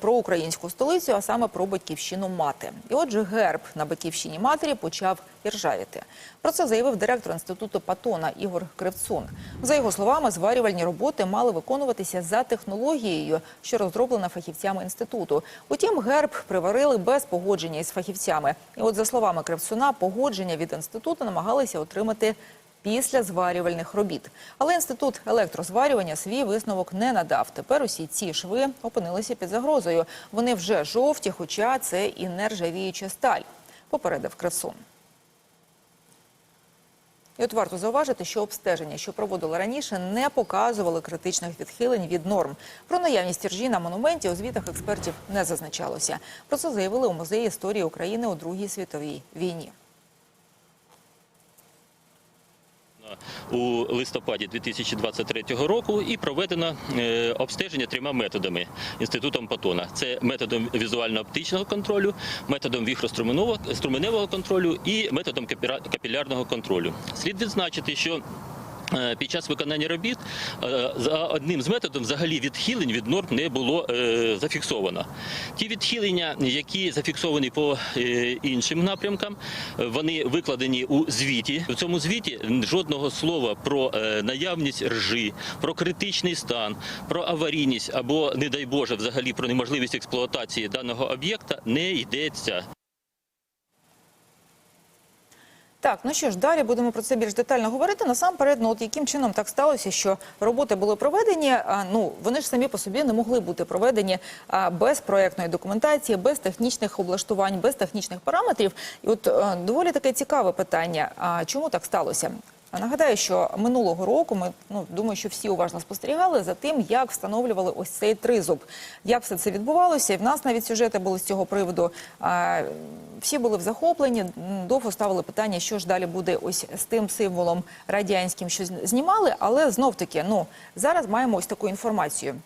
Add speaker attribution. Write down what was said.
Speaker 1: про українську столицю, а саме про батьківщину мати. І отже, герб на батьківщині матері почав іржавіти. Про це заявив директор інституту Патона Ігор Кривцун. За його словами, зварювальні роботи мали виконуватися за технологією, що розроблена фахівцями інституту. Утім, герб приварили без погодження із фахівцями. І от за словами Кривцуна, погодження від інституту намагалися отримати після зварювальних робіт. Але інститут електрозварювання свій висновок не надав. Тепер усі ці шви опинилися під загрозою. Вони вже жовті, хоча це і нержавіюча сталь. Попередив Кривцун. І от варто зауважити, що обстеження, що проводили раніше, не показували критичних відхилень від норм. Про наявність ржі на монументі у звітах експертів не зазначалося. Про це заявили у музеї історії України у Другій світовій війні.
Speaker 2: У листопаді 2023 року і проведено е, обстеження трьома методами інститутом Патона. Це методом візуально-оптичного контролю, методом віхроструменевого контролю і методом капілярного контролю. Слід відзначити, що під час виконання робіт е, за одним з методів взагалі відхилень від норм не було е, зафіксовано. Ті відхилення, які зафіксовані по е, іншим напрямкам, е, вони викладені у звіті. В цьому звіті жодного слова про е, наявність ржи, про критичний стан, про аварійність або, не дай Боже, взагалі про неможливість експлуатації даного об'єкта не йдеться.
Speaker 1: Так, ну що ж, далі будемо про це більш детально говорити. Насамперед, ну от яким чином так сталося, що роботи були проведені. А, ну вони ж самі по собі не могли бути проведені а, без проектної документації, без технічних облаштувань, без технічних параметрів. І от а, доволі таке цікаве питання. А чому так сталося? Нагадаю, що минулого року ми ну думаю, що всі уважно спостерігали за тим, як встановлювали ось цей тризуб, як все це відбувалося. І в нас навіть сюжети були з цього приводу. Всі були в захопленні. Довго ставили питання, що ж далі буде ось з тим символом радянським, що знімали. Але знов таки, ну зараз маємо ось таку інформацію.